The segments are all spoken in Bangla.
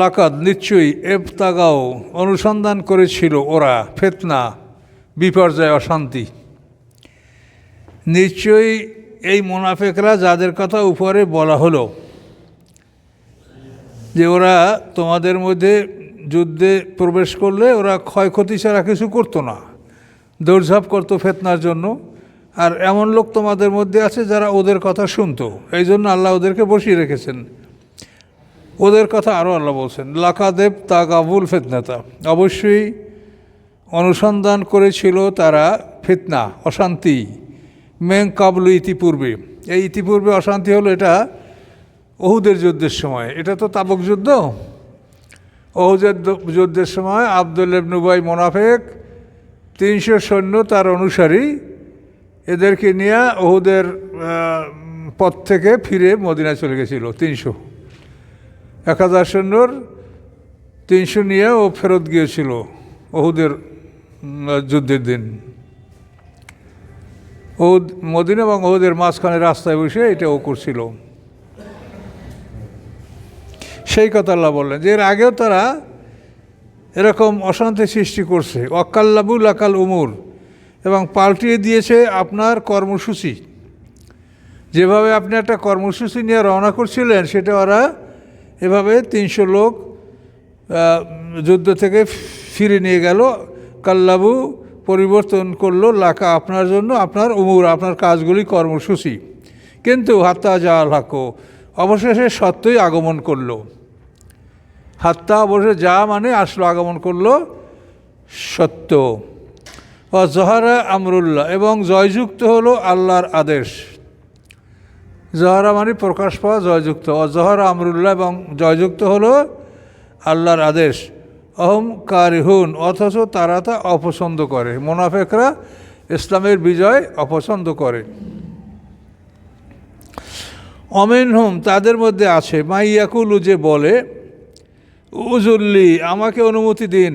লাকাদ নিশ্চয়ই এফতাগাও অনুসন্ধান করেছিল ওরা, ফেতনা, বিপর্যয়, অশান্তি। নিশ্চয়ই এই মোনাফেকরা যাদের কথা উপরে বলা হলো, যে ওরা তোমাদের মধ্যে যুদ্ধে প্রবেশ করলে ওরা ক্ষয়ক্ষতি ছাড়া কিছু করতো না, দৌড়ঝাঁপ করতো ফেতনার জন্য। আর এমন লোক তোমাদের মধ্যে আছে যারা ওদের কথা শুনতো এই জন্য আল্লাহ ওদেরকে বসিয়ে রেখেছেন। ওদের কথা আরও আল্লাহ বলছেন, লাকাদেব তাগাবুল ফেতনাতা। অবশ্যই অনুসন্ধান করেছিল তারা ফিতনা, অশান্তি মেং কাবলু ইতিপূর্বে। এই ইতিপূর্বে অশান্তি হলো এটা অহুদের যুদ্ধের সময়। এটা তো তাবক যুদ্ধ? অহুদের যুদ্ধের সময় আবদুল ইবনুবাই মোনাফেক তিনশো সৈন্য তার অনুসারী এদেরকে নিয়ে অহুদের পথ থেকে ফিরে মদিনায় চলে গেছিল, তিনশো। এক হাজার সৈন্যর তিনশো নিয়ে ও ফেরত গিয়েছিল ওহুদের যুদ্ধের দিন। ওহুদ, মদিনা এবং ওহুদের মাঝখানে রাস্তায় বসে এটা ও করছিল। সেই কথা আল্লাহ বললেন যে এর আগেও তারা এরকম অশান্তি সৃষ্টি করছে। অকাল্লাবুল আকাল উমুর এবং পাল্টিয়ে দিয়েছে আপনার কর্মসূচি। যেভাবে আপনি একটা কর্মসূচি নিয়ে রওনা করছিলেন, সেটা ওরা এভাবে তিনশো লোক যুদ্ধ থেকে ফিরে নিয়ে গেল। কাল্লাবু পরিবর্তন করল লাকা আপনার জন্য, আপনার উমুর, আপনার কাজগুলি, কর্মসূচি। কিন্তু হাত্তা যা লাকো অবশেষে সত্যই আগমন করল। হাত্তা অবশ্যই যা মানে আসলো, আগমন করল সত্য। ও জহারা আমরুল্লাহ, এবং জয়যুক্ত হলো আল্লাহর আদেশ। জহরা মানে প্রকাশ পাওয়া জয়যুক্ত। অজহরা আমরুল্লাহ এবং জয়যুক্ত হলো আল্লাহর আদেশ। অহম কারিহুন, অথচ তারা তা অপছন্দ করে। মোনাফেকরা ইসলামের বিজয় অপছন্দ করে। অমেন হোম তাদের মধ্যে আছে মাইয়াকুলু যে বলে উজুল্লি আমাকে অনুমতি দিন।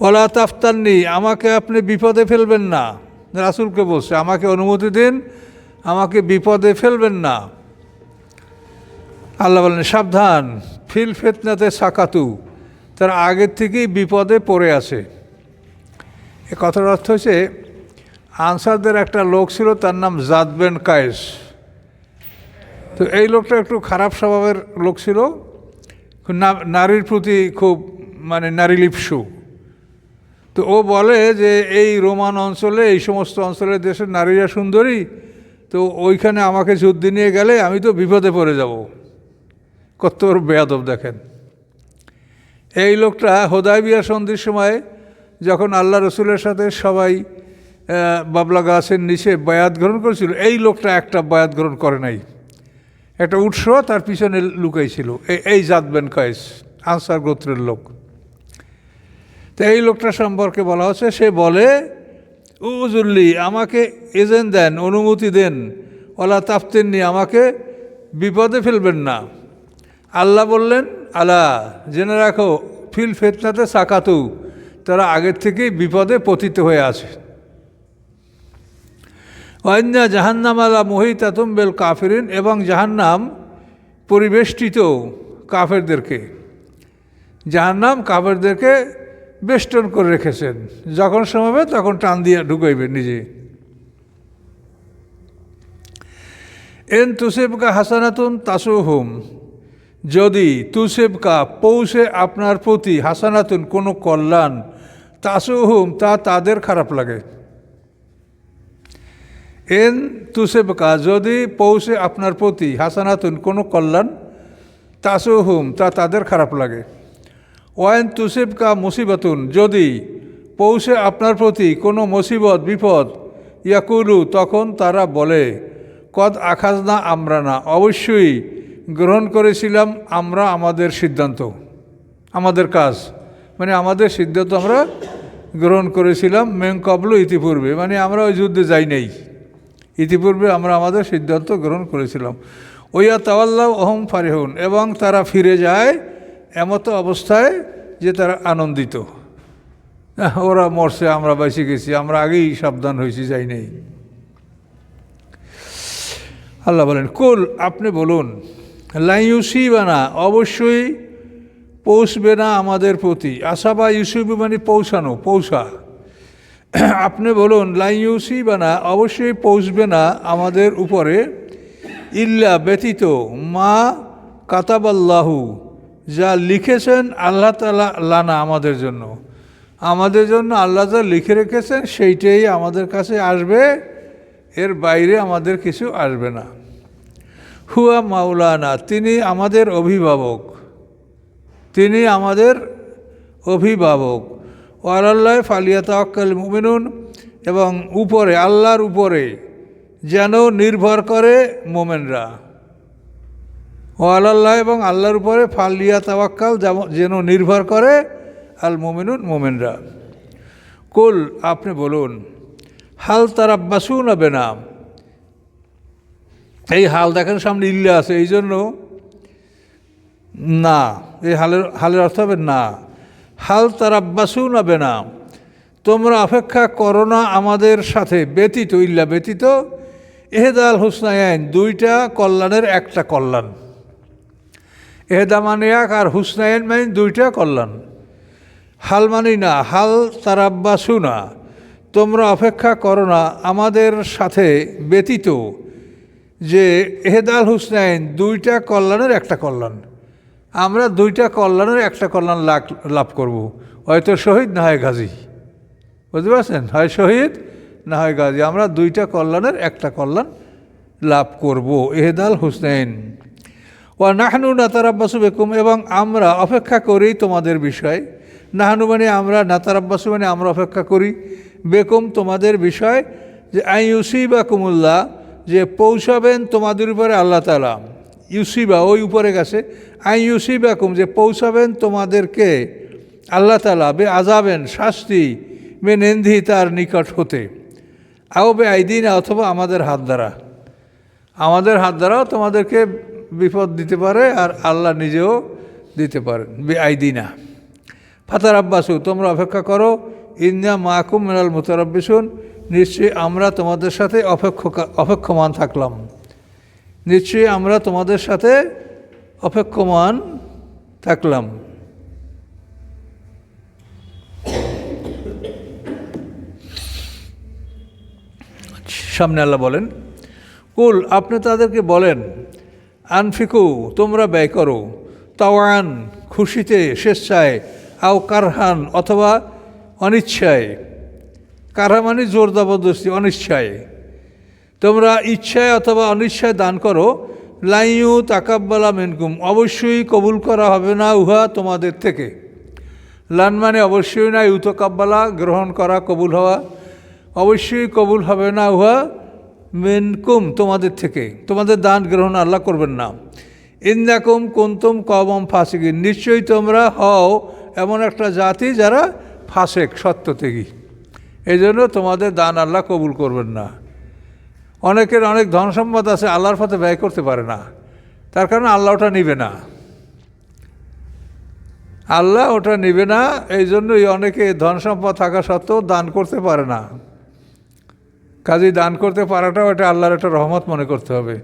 ওলা তাফতাননি, আমাকে আপনি বিপদে ফেলবেন না। রাসুলকে বলছে, আমাকে অনুমতি দিন আমাকে বিপদে ফেলবেন না। আল্লাহ বলেন, সাবধান, ফিল ফেতনাতে সাকাতু, তার আগের থেকেই বিপদে পড়ে আছে। এ কথার অর্থ হচ্ছে, আনসারদের একটা লোক ছিল, তার নাম জাদবেন কায়েস। তো এই লোকটা একটু খারাপ স্বভাবের লোক ছিল নারীর প্রতি খুব মানে নারী লিপসু। তো ও বলে যে, এই রোমান অঞ্চলে, এই সমস্ত অঞ্চলের দেশের নারীরা সুন্দরী তো ওইখানে আমাকে যুদ্ধ নিয়ে গেলে আমি তো বিপদে পড়ে যাব। কত বেয়াদব দেখেন। এই লোকটা হোদায় বিয়া সন্ধির সময় যখন আল্লাহ রসুলের সাথে সবাই বাবলা গাছের নিচে বায়াত গ্রহণ করেছিল, এই লোকটা একটা বায়াত গ্রহণ করে নাই। একটা উৎস তার পিছনে লুকাইছিল। এই জাতবেন কয়েস, আনসার গোত্রের লোক। তো এই লোকটা সম্পর্কে বলা হচ্ছে, সে বলে উজুল্লি, আমাকে এজেন্ট দেন, অনুমতি দেন। ওলা তাফতেননি আমাকে বিপদে ফেলবেন না। আল্লাহ বললেন আল্লাহ জেনে রাখো, ফিল ফেতনাতে সাকাতু, তারা আগের থেকেই বিপদে পতিত হয়ে আছে। ওয়াইন্যা জাহান্নাম আলা মোহিতাতুম বেল কাফেরিন, এবং জাহান্নাম পরিবেষ্টিত কাফেরদেরকে। জাহান্নাম কাফেরদেরকে বেষ্টন করে রেখেছেন। যখন সময় তখন টান দিয়ে ঢুকাইবে নিজে। এন তুসেবকা হাসানাতুন তাসুহুম। যদি তুসেবকা পৌঁছে আপনার প্রতি হাসানাতুন কোনো কল্যাণ, তাসুহুম তা তাদের খারাপ লাগে। এন তুসেবকা যদি পৌঁছে আপনার প্রতি হাসানাতুন কোনো কল্যাণ, তাসুহুম তা তাদের খারাপ লাগে। ওয়াইন তুসেবকা মুসিবতুন, যদি পৌঁছে আপনার প্রতি কোনো মুসিবত, বিপদ, ইয়াকুলু, তখন তারা বলে, কদ আখাজ না আমরা না অবশ্যই গ্রহণ করেছিলাম আমরা আমাদের সিদ্ধান্ত, আমাদের কাজ। মানে আমাদের সিদ্ধান্ত আমরা গ্রহণ করেছিলাম মেং কবলু ইতিপূর্বে। মানে আমরা ওই যুদ্ধে যাই নাই। ইতিপূর্বে আমরা আমাদের সিদ্ধান্ত গ্রহণ করেছিলাম। ওইয়া তাওয়াল্লাহ অহম ফারেহুন, এবং তারা ফিরে যায় এমতো অবস্থায় যে তারা আনন্দিত। ওরা মরছে, আমরা বেঁচে গেছি, আমরা আগেই সাবধান হয়েছি, যাই নাই। আল্লাহ বলেন, কুল, আপনি বলুন লাইউসি বানা অবশ্যই পৌঁছবে না আমাদের প্রতি। আশা বা ইউসিবি মানে পৌঁছানো, পৌঁছা। আপনি বলুন লাইউসি বানা অবশ্যই পৌঁছবে না আমাদের উপরে, ইল্লা ব্যতীত, মা কাতাবাল্লাহু যা লিখেছেন আল্লাহ তালা লানা আমাদের জন্য। আমাদের জন্য আল্লাহ যা লিখে রেখেছেন সেইটাই আমাদের কাছে আসবে, এর বাইরে আমাদের কিছু আসবে না। হুয়া মাওলানা, তিনি আমাদের অভিভাবক। তিনি আমাদের অভিভাবক। ও আল্লাহ ফালিয়া তাওয়াক্কাল মুমিনুন, এবং উপরে, আল্লাহর উপরে যেন নির্ভর করে মোমেনরা। ও আল্লাহ এবং আল্লাহর উপরে ফালিয়া তাওয়াক্কাল যেন নির্ভর করে আল মোমেনুন মোমেনরা। কুল, আপনি বলুন, হাল তার তারাব্বাসু না বেনাম। এই হাল দেখেন সামনে ইল্লা আছে, এই জন্য না, এই হালের হালের অর্থ হবে না। হাল তার তারাব্বাসু না বেনাম। তোমরা অপেক্ষা করো না আমাদের সাথে, ব্যতীত, ইল্লা ব্যতীত। এহেদাল হুসনায়ন দুইটা কল্যাণের একটা কল্যাণ। এহেদা মানে এক আর হুসনায়ন মানে দুইটা কল্যাণ হাল মানি না, হাল তারাব্বাসু না তোমরা অপেক্ষা করো না, আমাদের সাথে ব্যতীত যে এহেদাল হুসনাইন দুইটা কল্যাণের একটা কল্যাণ। আমরা দুইটা কল্যাণের একটা কল্যাণ লাভ লাভ করব। হয়তো শহীদ, না হয় গাজী। বুঝতে পারছেন? হয় শহীদ, না হয় গাজী। আমরা দুইটা কল্যাণের একটা কল্যাণ লাভ করব। এহেদাল হুসনাইন। ও নাহনু নাতারাব্বাসু বেকুম, এবং আমরা অপেক্ষা করি তোমাদের বিষয়। নাহানু মানে আমরা, নাতারাব্বাসু মানে আমরা অপেক্ষা করি বেকুম তোমাদের বিষয়, যে আই ইউসিবা কুমুল্লাহ যে পৌঁছাবেন তোমাদের উপরে আল্লাহ তালা ইউসিবা ওই উপরে গেছে। আই ইউসিবা কুম যে পৌঁছাবেন তোমাদেরকে আল্লাহ তালা বে আজাবেন শাস্তি, বে নেন্ধি তার নিকট হতে। আও বে আইদিন, অথবা আমাদের হাত দ্বারা। আমাদের হাত দ্বারাও তোমাদেরকে বিপদ দিতে পারে আর আল্লাহ নিজেও দিতে পারেন। বে আইদিনা ফাতার আব্বাসু তোমরা অপেক্ষা করো। ইন্দিয়া মাহকুম মিনাল মুতারব্বিসুন। নিশ্চয়ই আমরা তোমাদের সাথে অপেক্ষ অপেক্ষমান থাকলাম। নিশ্চয়ই আমরা তোমাদের সাথে অপেক্ষমান থাকলাম। সামনে আল্লাহ বলেন, কুল, আপনি তাদেরকে বলেন আনফিকু, তোমরা ব্যয় করো। তাওয়ান, খুশিতে, স্বেচ্ছায়, আও কারহান অথবা অনিচ্ছায়। কারহা মানে জোর জবরদস্তি, অনিচ্ছায়। তোমরা ইচ্ছায় অথবা অনিচ্ছায় দান করো। লাইউ তাকাব্বালা মেনকুম, অবশ্যই কবুল করা হবে না উহা তোমাদের থেকে। লান মানে অবশ্যই না, ইউতকাব্বালা গ্রহণ করা, কবুল হওয়া। অবশ্যই কবুল হবে না উহা মেনকুম তোমাদের থেকে। তোমাদের দান গ্রহণ আল্লাহ করবেন না। ইন্দাকুম কুন্তুম কবম ফাসিকিন। নিশ্চয়ই তোমরা হও এমন একটা জাতি যারা ফাঁসেক সত্য থেকে এই জন্য তোমাদের দান আল্লাহ কবুল করবেন না। অনেকের অনেক ধন সম্পদ আছে, আল্লাহর পথে ব্যয় করতে পারে না। তার কারণে আল্লাহ ওটা নিবে না। আল্লাহ ওটা নিবে না এই জন্যই অনেকে ধন সম্পদ থাকা সত্ত্বেও দান করতে পারে না। কাজেই দান করতে পারাটাও এটা আল্লাহর একটা রহমত মনে করতে হবে।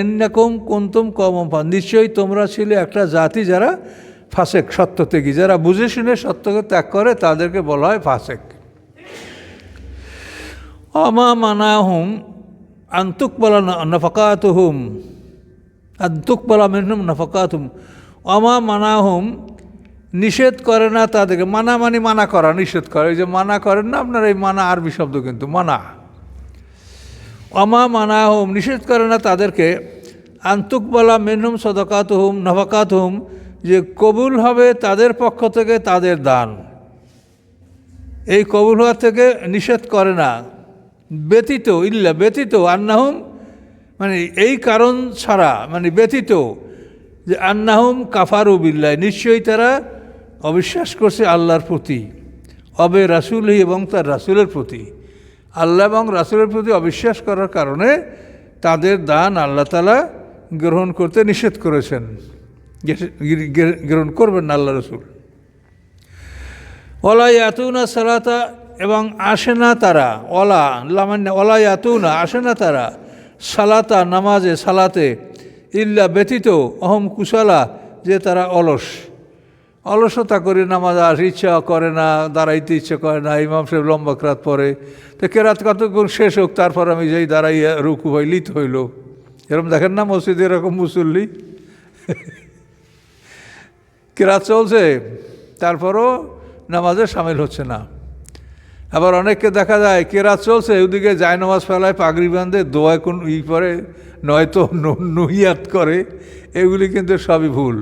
এন্নাকুম কুন্তুম কম নিশ্চয়ই তোমরা ছিলে একটা জাতি যারা ফাসেক, সত্য থেকে যারা বুঝে শুনে সত্যকে ত্যাগ করে, তাদেরকে বলা হয় ফাসেক। অমা মানা হুম আন্তুক বলা নফকাত হুম আন্তুক বলা মেনহুম নফকাত হুম অমা মানা হুম নিষেধ করে না তাদেরকে। মানা মানে মানা করা, নিষেধ করে। এই যে মানা করেন না আপনার, এই মানা আরবি শব্দ কিন্তু, মানা। অমা মানা হুম নিষেধ করে না তাদেরকে আন্তুক বলা মেনহুম সদকাত হুম নফকাত হুম যে কবুল হবে তাদের পক্ষ থেকে তাদের দান। এই কবুল হওয়া থেকে নিষেধ করে না। ব্যতীত, ইল্লা ব্যতীত, আন্নাহুম মানে এই কারণ ছাড়া মানে ব্যতীত যে আন্নাহুম কাফারু বিল্লাহ, নিশ্চয়ই তারা অবিশ্বাস করছে আল্লাহর প্রতি, অবে রাসুল এবং তার রাসুলের প্রতি। আল্লাহ এবং রাসুলের প্রতি অবিশ্বাস করার কারণে তাদের দান আল্লাহ তালা গ্রহণ করতে নিষেধ করেছেন। গ্রহণ করবেন না আল্লাহ রসুল। ওলা ইয়াতুনা সালাতা এবং আসে না তারা ওলা লামান্য ওলা ইয়াতুনা, আসে না তারা সালাতা, নামাজে, সালাতে ইল্লা ব্যতীত, অহম কুশলা, যে তারা অলস। অলসতা করে নামাজ আস, ইচ্ছা করে না, দাঁড়াইতে ইচ্ছা করে না, ইমাম সাহেব লম্বা ক্রাত পরে। তো কেরাত কতক্ষণ শেষ হোক, তারপর আমি যেই দাঁড়াইয়া রুকু হই, লিত হইল। এরকম দেখেন না মসজিদে এরকম মুসল্লি? কেরাত চলছে, তারপরও নামাজে সামিল হচ্ছে না। আবার অনেককে দেখা যায় কেরাত চলছে? ওদিকে যায় নামাজ ফেলায় পাগড়ি বাঁধে, দোয়ায় কোন ই করে নয়তো নহিয়াত করে, এগুলি কিন্তু সবই ভুল।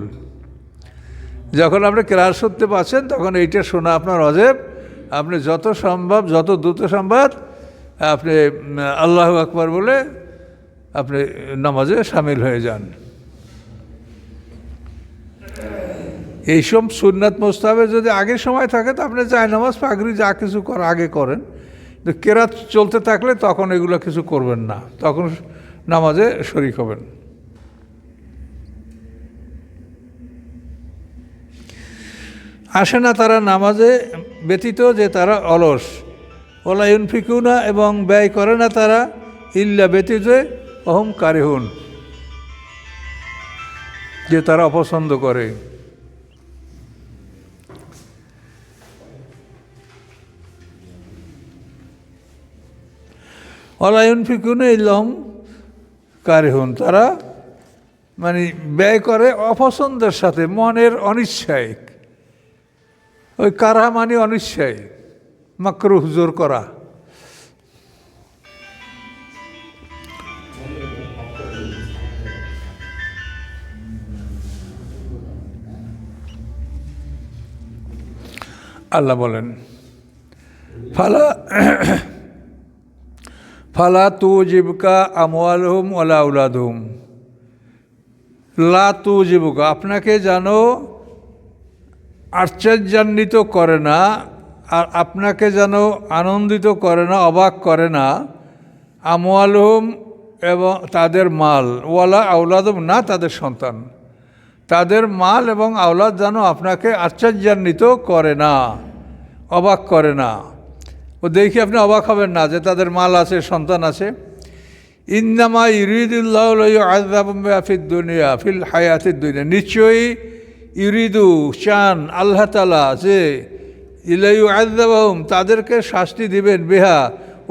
যখন আপনি ক্লাস শুনতে পাচ্ছেন তখন এইটা শোনা আপনার অজেব। আপনি যত সম্ভব, যত দ্রুত সম্ভব, আপনি আল্লাহ আকবার বলে আপনি নামাজে সামিল হয়ে যান। এইসব সুন্নাত মোস্তাবে যদি আগের সময় থাকে তো আপনি যায় নামাজ পাগড়ি যা কিছু কর, আগে করেন। কিন্তু কেরাত চলতে থাকলে তখন এগুলো কিছু করবেন না। তখন নামাজে শরিক হবেন। আসে না তারা নামাজে ব্যতীত যে তারা অলস। ওলায়ুন ফিকুনা এবং ব্যয় করে না তারা ইল্লা ব্যতীত অহম কারেহুন যে তারা অপছন্দ করে। অলায়ন ফিকুনে ইল্লাহম কারেহুন। তারা মানে ব্যয় করে অপছন্দের সাথে, মনের অনিচ্ছায় ওই কারা মানে অনিশ্চয় মাকরুহ জোর করা। আল্লাহ বলেন, ফালা ফালা তু জীবিকা আমওয়ালহুম ওলা উলাদহুম। লা তু জীবিকা আপনাকে জানো আশ্চর্যান্বিত করে না, আর আপনাকে যেন আনন্দিত করে না, অবাক করে না, আমওয়ালহুম এবং তাদের মাল, ওয়ালা আউলাদম না তাদের সন্তান, তাদের মাল এবং আওলাদ যেন আপনাকে আশ্চর্যান্বিত করে না, অবাক করে না। ও দেখি আপনি অবাক হবেন না যে তাদের মাল আছে, সন্তান আছে। ইন্দামা ইরিদুল্লাহ দুনিয়া, ফিল হায়াতির দুনিয়া। নিশ্চয়ই ইউরিদু, চান আল্লাহ তালা যে ইলাইউ আজাবাহম তাদেরকে শাস্তি দিবেন বেহা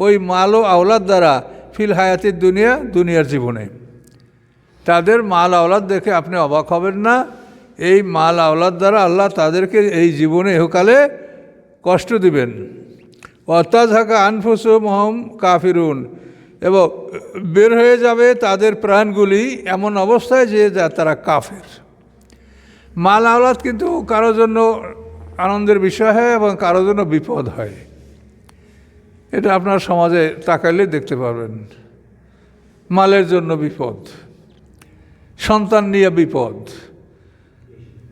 ওই মাল ও আওলাদ দ্বারা ফিল হায়াতির দুনিয়া, দুনিয়ার জীবনে। তাদের মাল আওলাদ দেখে আপনি অবাক হবেন না। এই মাল আওলাদ দ্বারা আল্লাহ তাদেরকে এই জীবনে ইহকালে কষ্ট দিবেন। হাকা আনফুস মহম কাফিরুন। এবং বের হয়ে যাবে তাদের প্রাণগুলি এমন অবস্থায় যে যা তারা কাফের। মাল আওলাদ কিন্তু কারও জন্য আনন্দের বিষয় হয় এবং কারও জন্য বিপদ হয়। এটা আপনার সমাজে তাকাইলে দেখতে পাবেন মালের জন্য বিপদ, সন্তান নিয়ে বিপদ।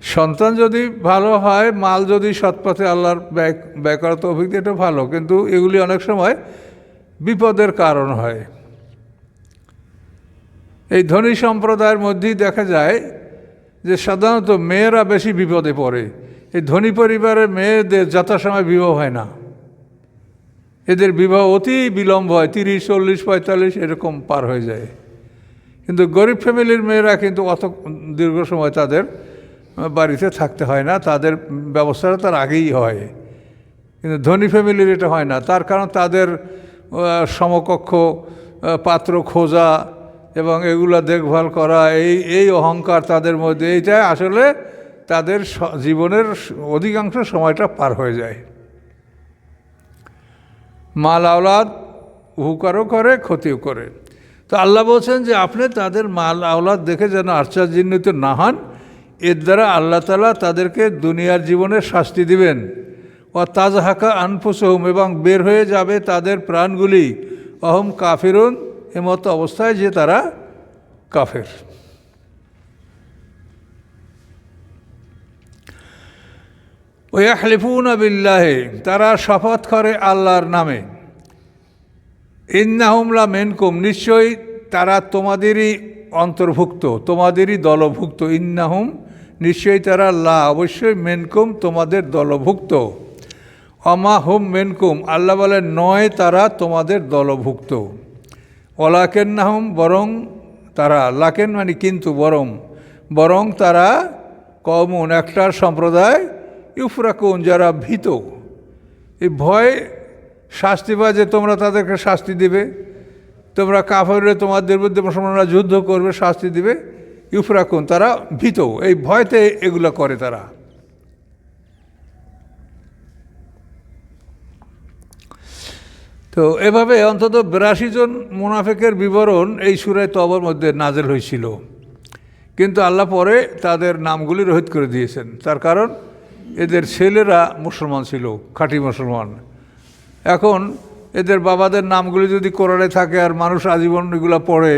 সন্তান যদি ভালো হয়, মাল যদি সৎপথে আল্লাহর ব্যয় ব্যয় করা তো এটা ভালো। কিন্তু এগুলি অনেক সময় বিপদের কারণ হয়। এই ধনী সম্প্রদায়ের মধ্যেই দেখা যায় যে সাধারণত মেয়েরা বেশি বিপদে পড়ে। এই ধনী পরিবারের মেয়েদের যথাসময় বিবাহ হয় না। এদের বিবাহ অতি বিলম্ব হয়, তিরিশ, চল্লিশ, পঁয়তাল্লিশ এরকম পার হয়ে যায়। কিন্তু গরিব ফ্যামিলির মেয়েরা কিন্তু অত দীর্ঘ সময় তাদের বাড়িতে থাকতে হয় না, তাদের ব্যবস্থাটা তার আগেই হয়। কিন্তু ধনী ফ্যামিলির এটা হয় না, তার কারণ তাদের সমকক্ষ পাত্র খোঁজা এবং এগুলো দেখভাল করা, এই এই অহংকার তাদের মধ্যে এইটাই আসলে তাদের জীবনের অধিকাংশ সময়টা পার হয়ে যায়। মাল আওলাদ উপকারও করে, ক্ষতিও করে। তো আল্লাহ বলছেন যে, আপনি তাদের মাল আওলাদ দেখে যেন আশ্চর্যান্বিত না হন এর দ্বারা আল্লাহ তালা তাদেরকে দুনিয়ার জীবনে শাস্তি দিবেন। ও তাজ হাকা আনফুসহম এবং বের হয়ে যাবে তাদের প্রাণগুলি। অহম কাফিরুন, এমতো অবস্থায় যে তারা কাফের। ওয়াহলিফুন বিল্লাহে, তারা শপথ করে আল্লাহর নামে। ইন্নাহুমলা মেনকুম, নিশ্চয়ই তারা তোমাদেরই অন্তর্ভুক্ত, তোমাদেরই দলভুক্ত। ইন্নাহুম, নিশ্চয়ই তারা লা, অবশ্যই মেনকুম, তোমাদের দলভুক্ত। অমা হুম মেনকুম, আল্লাহ বলে নয় তারা তোমাদের দলভুক্ত। অলাকেন নাহম বরং তারা, লাকেন মানে কিন্তু বরং বরং তারা কমন একটা সম্প্রদায়, ইউফরাকুন, যারা ভীত। এই ভয় শাস্তি পায় যে তোমরা তাদেরকে শাস্তি দিবে। তোমরা কাফেরে তোমাদের বিরুদ্ধে মুসলমানরা যুদ্ধ করবে, শাস্তি দিবে। ইউফরাকুন, তারা ভীত। এই ভয়তে এগুলো করে তারা। তো এভাবে অন্তত বিরাশি জন মুনাফেকের বিবরণ এই সুরায় তবর মধ্যে নাজেল হয়েছিল। কিন্তু আল্লাহ পরে তাদের নামগুলি রোহিত করে দিয়েছেন। তার কারণ এদের ছেলেরা মুসলমান ছিল, খাঁটি মুসলমান। এখন এদের বাবাদের নামগুলি যদি কোরআনে থাকে আর মানুষ আজীবন এগুলো পড়ে,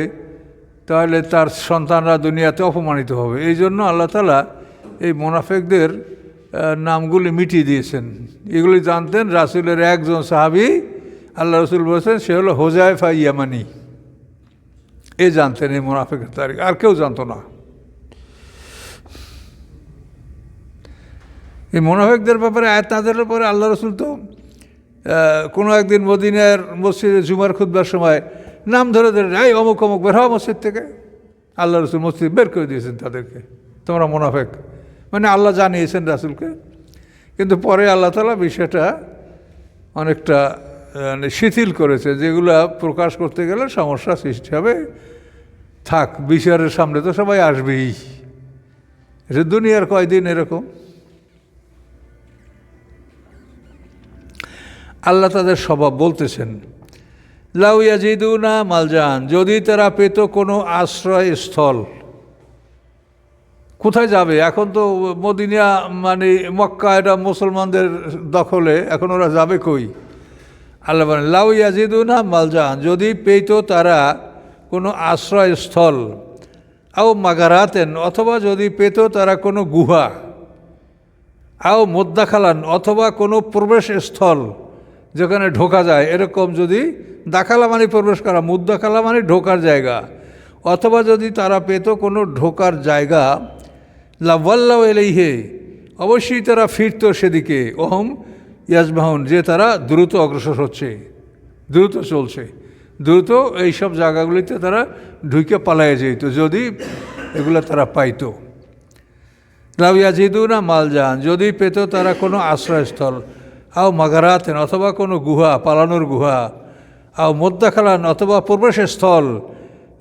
তাহলে তার সন্তানরা দুনিয়াতে অপমানিত হবে। এই জন্য আল্লাহ তালা এই মোনাফেকদের নামগুলি মিটিয়ে দিয়েছেন। এগুলি জানতেন রাসুলের একজন সাহাবি, আল্লাহ রসুল বলছেন, সে হলো হোজাইফা ইয়ামানি। এ জানতেন এই মোনাফেকের তারিখ, আর কেউ জানতো না। এই মোনাফেকদের ব্যাপারে আয়াত নাজেলের পরে আল্লাহ রসুল তো কোনো একদিন মদিনার মসজিদে জুমার খুদবার সময় নাম ধরে ধরে, এই অমুক অমুক, বের হওয়া মসজিদ থেকে। আল্লাহ রসুল মসজিদ বের করে দিয়েছেন তাদেরকে। তোমরা মোনাফেক। মানে আল্লাহ জানিয়েছেন রাসুলকে। কিন্তু পরে আল্লাহ তালা বিষয়টা অনেকটা মানে শিথিল করেছে, যেগুলা প্রকাশ করতে গেলে সমস্যা সৃষ্টি হবে। থাক, বিচারের সামনে তো সবাই আসবেই। এটা দুনিয়ার কয়দিন এরকম? আল্লাহ তাদের স্বভাব বলতেছেন, লাউ ইয়াজিদুনা মালজান, যদি তারা পেত কোনো আশ্রয়স্থল কোথায় যাবে? এখন তো মদিনা মানে মক্কা, এটা মুসলমানদের দখলে, এখন ওরা যাবে কই? আল্লাহ বলেন, লাউ ইয়াজিদু না মালজান, যদি পেত তারা কোনো আশ্রয়স্থল আও মাগারাতেন, অথবা যদি পেত তারা কোনো গুহা, আও মোদ্দাখালান, অথবা কোনো প্রবেশ স্থল যেখানে ঢোকা যায়, এরকম যদি দাখালা মানে প্রবেশ করা মুদ্দাখালা মানে ঢোকার জায়গা, অথবা যদি তারা পেত কোনো ঢোকার জায়গা লাভাল্লাহ এলেইহে, অবশ্যই তারা ফিরত সেদিকে। ওহম ইয়াজবাহন যে তারা দ্রুত অগ্রসর হচ্ছে, দ্রুত চলছে, দ্রুত এইসব জায়গাগুলিতে তারা ঢুকে পালাইয়ে যেত যদি এগুলো তারা পাইতো। লাউয়াজিদুনা মালজান, যদি পেত তারা কোনো আশ্রয়স্থল আও মাগারাতেন অথবা কোনো গুহা, পালানোর গুহা, আও মদ্দাখালান অথবা প্রবেশের স্থল।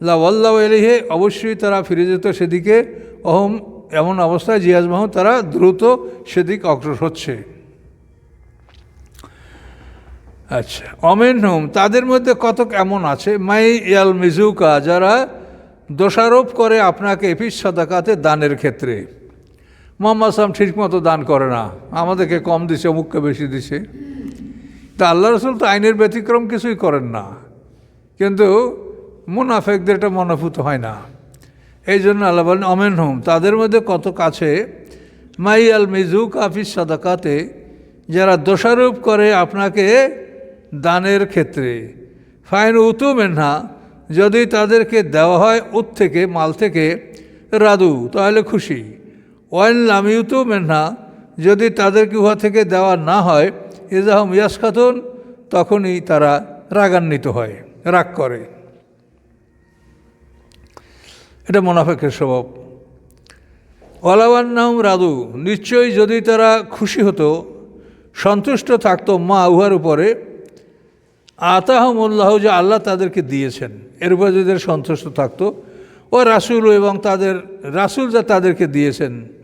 লাউল্লাহ এলিহে অবশ্যই তারা ফিরে যেত সেদিকে। অহম এমন অবস্থায় জিয়াজ মাহমুদ, তারা দ্রুত সেদিক অগ্রসর হচ্ছে। আচ্ছা অমেন হোম, তাদের মধ্যে কতক এমন আছে? মাই ইয়াল মিজুকা, যারা দোষারোপ করে আপনাকে এপিস সাদাকাতে দানের ক্ষেত্রে। মোহাম্মদ আসলাম ঠিক মতো দান করে না। আমাদেরকে কম দিছে, অমুককে বেশি দিছে। তা আল্লাহ রসুল তো আইনের ব্যতিক্রম কিছুই করেন না। কিন্তু মুনাফেকদের এটা মনোভূত হয় না। এই জন্য আল্লাহ বলেন, অমেন হোম, তাদের মধ্যে কত কাছে মাই আল মিজুক আফিস সাদাকাতে, যারা দোষারোপ করে আপনাকে দানের ক্ষেত্রে। ফাইন উতু মেনহা, যদি তাদেরকে দেওয়া হয় উত থেকে, মাল থেকে, রাদু, তাহলে খুশি। ওয়াইন লামিউতু মেনহা যদি তাদেরকে উহা থেকে দেওয়া না হয় ইজাহম ইয়াস খাতুন তখনই তারা রাগান্বিত হয়, রাগ করে। এটা মোনাফেকের স্বভাব। ওয়ালাওয়ান্নাহম রাদু, নিশ্চয়ই যদি তারা খুশি হতো, সন্তুষ্ট থাকতো মা উহার উপরে, আতাহমুল্লাহ, যে আল্লাহ তাদেরকে দিয়েছেন, এর উপরে যদি সন্তুষ্ট থাকতো, ও রাসুল এবং তাদের রাসুল যা তাদেরকে দিয়েছেন